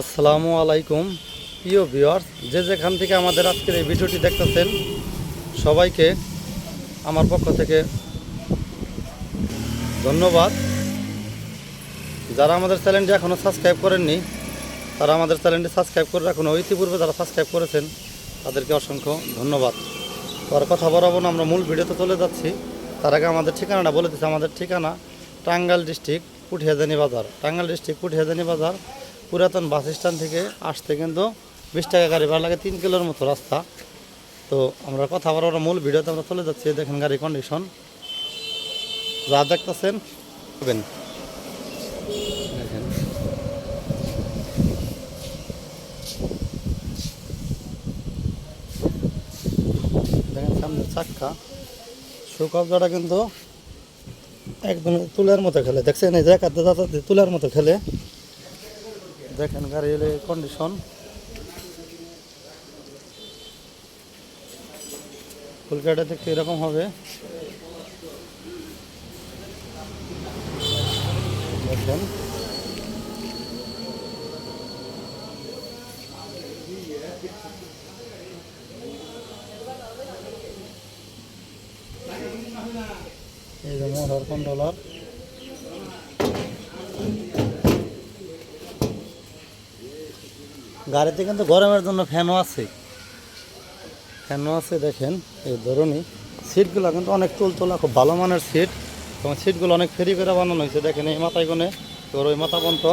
আসসালামু আলাইকুম। প্রিয় ভিউয়ার্স, যে যেখান থেকে আমাদের আজকের এই ভিডিওটি দেখতেছেন, সবাইকে আমার পক্ষ থেকে ধন্যবাদ। যারা আমাদের চ্যানেলটি এখনও সাবস্ক্রাইব করেননি, তারা আমাদের চ্যানেলটি সাবস্ক্রাইব করে রাখুন। ইতিপূর্বে যারা সাবস্ক্রাইব করেছেন, তাদেরকে অসংখ্য ধন্যবাদ। তো আর কথা বলাবো না, আমরা মূল ভিডিওতে চলে যাচ্ছি। তার আগে আমাদের ঠিকানাটা বলে দিচ্ছি। আমাদের ঠিকানা টাঙ্গাইল ডিস্ট্রিক্ট, পুঠিয়াজানি বাজার। টাঙ্গাইল ডিস্ট্রিক্ট, পুঠিয়াজানি বাজার। পুরাতন বাস স্ট্যান্ড থেকে আসতে কিন্তু বিশ টাকা গাড়ি ভাড়া লাগে তিন কিলোর মতো রাস্তা। তো আমরা কথা বলার মূল ভিডিওতে আমরা চলে যাচ্ছি, দেখেন গাড়ি কন্ডিশন যা দেখতেছেন, দেখেন। দেখেন সামনের চাক্কা। সুকবজাটা কিন্তু একদম তুলার মতো খেলে। দেখছেন এই জায়গাতে তুলার মতো খেলে। দেখেন গাড়ির কন্ডিশন ফুলকাটা দেখতে এরকম হবে। দেখেন। এই যে মোটর কন্ট্রোলার। গাড়িতে কিন্তু গরমের জন্য ফ্যানও আছে। ফ্যানও আছে, দেখেন, এই ধরনই সিটগুলো কিন্তু অনেক তুলতোলা, খুব ভালো মানের সিট এবং সিটগুলো অনেক ফেরি করে বানানো হয়েছে। দেখেন, এই মাথায় কোনে তোর ওই মাথা পর্যন্ত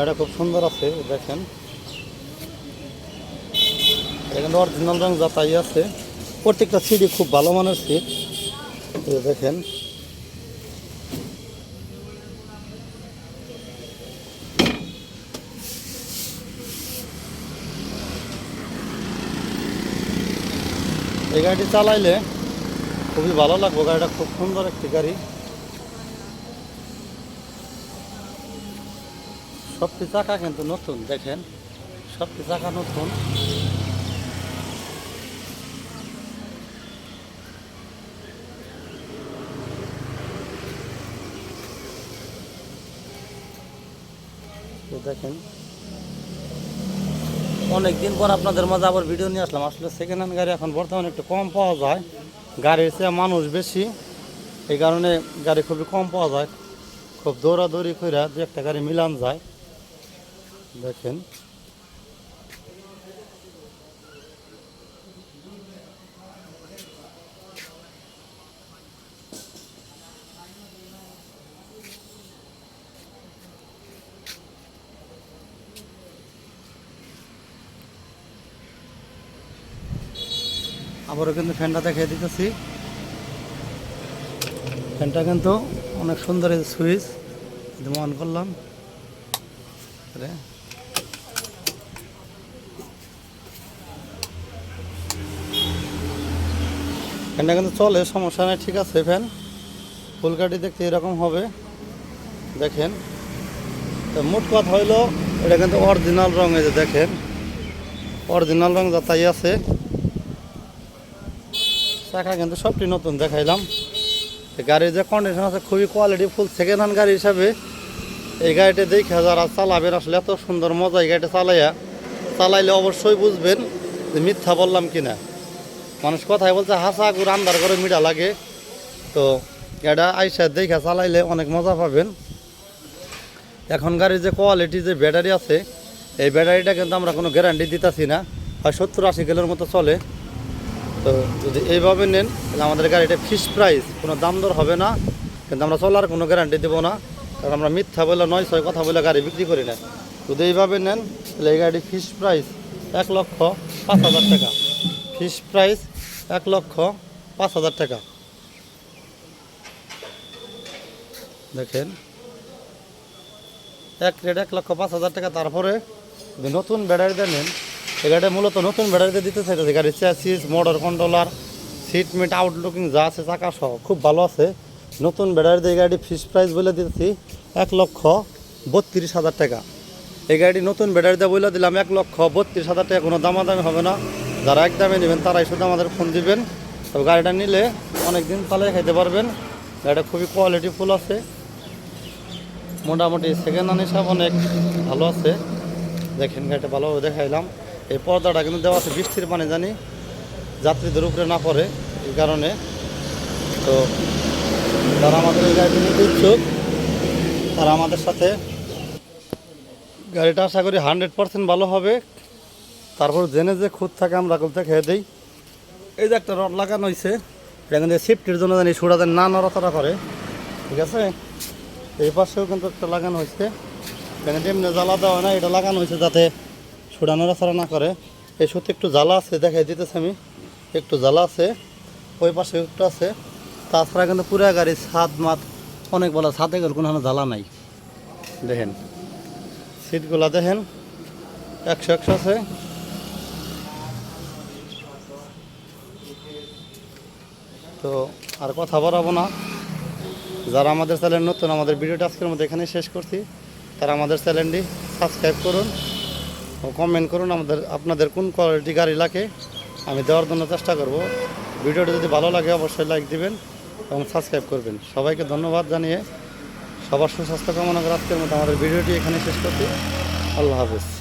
এটা খুব সুন্দর আছে, দেখেন। এখানে অরিজিনাল রং যাতাই আছে। প্রত্যেকটা সিটই খুব ভালো মানের সিট দেখেন এই গাড়িটি চালাইলে খুবই ভালো লাগবে। গাড়িটা খুব সুন্দর একটি গাড়ি। সবটি চাকা কিন্তু নতুন, দেখেন। সবটি চাকা নতুন। তো দেখেন অনেকদিন পর আপনাদের মাঝে আবার ভিডিও নিয়ে আসলাম। আসলে সেকেন্ড হ্যান্ড গাড়ি এখন বর্তমানে একটু কম পাওয়া যায়। গাড়ির চেয়ে মানুষ বেশি। এই কারণে গাড়ি খুবই কম পাওয়া যায়। খুব দৌড়াদৌড়ি করে দু একটা গাড়ি মিলান যায়। দেখেন। আবারও কিন্তু ফ্যানটা দেখিয়ে দিতেছি। ফ্যানটা কিন্তু অনেক সুন্দর সুইচ অন করলাম। ফ্যানটা কিন্তু চলে, সমস্যা নেই, ঠিক আছে ফ্যান। ফুলকাটি দেখতে এরকম হবে। দেখেন। তো মোট কথা হইল, এটা কিন্তু অরিজিনাল রঙে যে দেখেন। অরিজিনাল রং যাতাই আছে। চাকা কিন্তু সবটি নতুন দেখাইলাম। গাড়ির যে কন্ডিশন আছে, খুবই কোয়ালিটি ফুল সেকেন্ড হ্যান্ড গাড়ি হিসাবে এই গাড়িটা দেখে যারা চালাবেন, আসলে এত সুন্দর মজা এই গাড়িটা চালাইয়া, চালাইলে অবশ্যই বুঝবেন যে মিথ্যা বললাম কিনা। মানুষ কথাই বলছে, হাসা গুড় আন্দার করে মিঠা লাগে। তো এটা আইসা দেখে চালাইলে অনেক মজা পাবেন। এখন গাড়ির যে কোয়ালিটি যে ব্যাটারি আছে, এই ব্যাটারিটা কিন্তু আমরা কোনো গ্যারান্টি দিতেছি না। হয় সত্তর আশি কিলোর মতো চলে। তো যদি এইভাবে নেন, তাহলে আমাদের গাড়িটা ফিক্স প্রাইস কোনো দাম দর হবে না, কিন্তু আমরা চলার কোনো গ্যারান্টি দেবো না, কারণ আমরা মিথ্যা বলে নয়, ছয় কথা বলে গাড়ি বিক্রি করি না। যদি এইভাবে নেন, তাহলে এই গাড়ি ফিক্স প্রাইস এক লক্ষ পাঁচ হাজার টাকা। ফিক্স প্রাইস এক লক্ষ পাঁচ হাজার টাকা। দেখেন, এক রেট এক লক্ষ পাঁচ হাজার টাকা। তারপরে নতুন ব্যাটারিতে নেন এই গাড়িটা মূলত নতুন ব্যাটারিতে দিতে চাইতেছে। গাড়ির chassis motor controller seat meet outlooking যা আছে, চাকা সহ খুব ভালো আছে। নতুন ব্যাটারিতে এই গাড়ি ফিক্স প্রাইস বলে দিতেছি, এক লক্ষ বত্রিশ হাজার টাকা। এই গাড়ি নতুন ব্যাটারিতে বলে দিলাম, এক লক্ষ বত্রিশ হাজার টাকা, কোনো দামাদামি হবে না। যারা এক দামে নেবেন, তারাই শুধু আমাদের ফোন দিবেন। তবে গাড়িটা নিলে অনেক দিন চালিয়ে খাইতে পারবেন। গাড়িটা খুবই কোয়ালিটি ফুল আছে। মোটামুটি সেকেন্ড হ্যান্ড হিসাব অনেক ভালো আছে। দেখেন গাড়িটা ভালোভাবে দেখাইলাম। এই পর্দাটা কিন্তু দেওয়া আছে বৃষ্টির পানি জানি যাত্রীদের উপরে না পড়ে এই কারণে। তো যারা আমাদের এই নিতে ইচ্ছুক। তারা আমাদের সাথে গাড়িটা আশা করি হান্ড্রেড পার্সেন্ট ভালো হবে। তারপর জেনে যে খুদ থাকে আমরা খুলতে খেয়ে দিই। এই যে একটা রড লাগানো হয়েছে এটা কিন্তু সেফটির জন্য জানি সুরা না নড়াচড়া করে। ঠিক আছে? এই পাশেও কিন্তু একটা লাগানো হয়েছে এখানে এমনি জ্বালা দেওয়া না এটা লাগানো হয়েছে যাতে সুরা নড়াচড়া না করে, এই সত্যি একটু জ্বালা আছে, দেখাই দিতেছে আমি। একটু জ্বালা আছে, ওই পাশে একটু আছে। তাছাড়া কিন্তু পুরা গাড়ি ছাদ মাত অনেক বলা, ছাদে গেল কোনো জ্বালা নাই। দেখেন, সিটগুলা দেখেন, একশো একশো আছে। তো আর কথা বাড়াবো না। যারা আমাদের চ্যানেল নতুন, আমাদের ভিডিওটা আজকের মধ্যে এখানে শেষ করছি। তারা আমাদের চ্যানেলটি সাবস্ক্রাইব করুন। কমেন্ট করুন, আমাদের, আপনাদের কোন কোয়ালিটি গাড়ি লাগে, আমি দেওয়ার জন্য চেষ্টা করব। ভিডিওটি যদি ভালো লাগে, অবশ্যই লাইক দিবেন এবং সাবস্ক্রাইব করবেন। সবাইকে ধন্যবাদ জানিয়ে সবার সুস্বাস্থ্য কামনা করে আজকের মতো আমাদের ভিডিওটি এখানে শেষ করছি। আল্লাহ হাফিজ।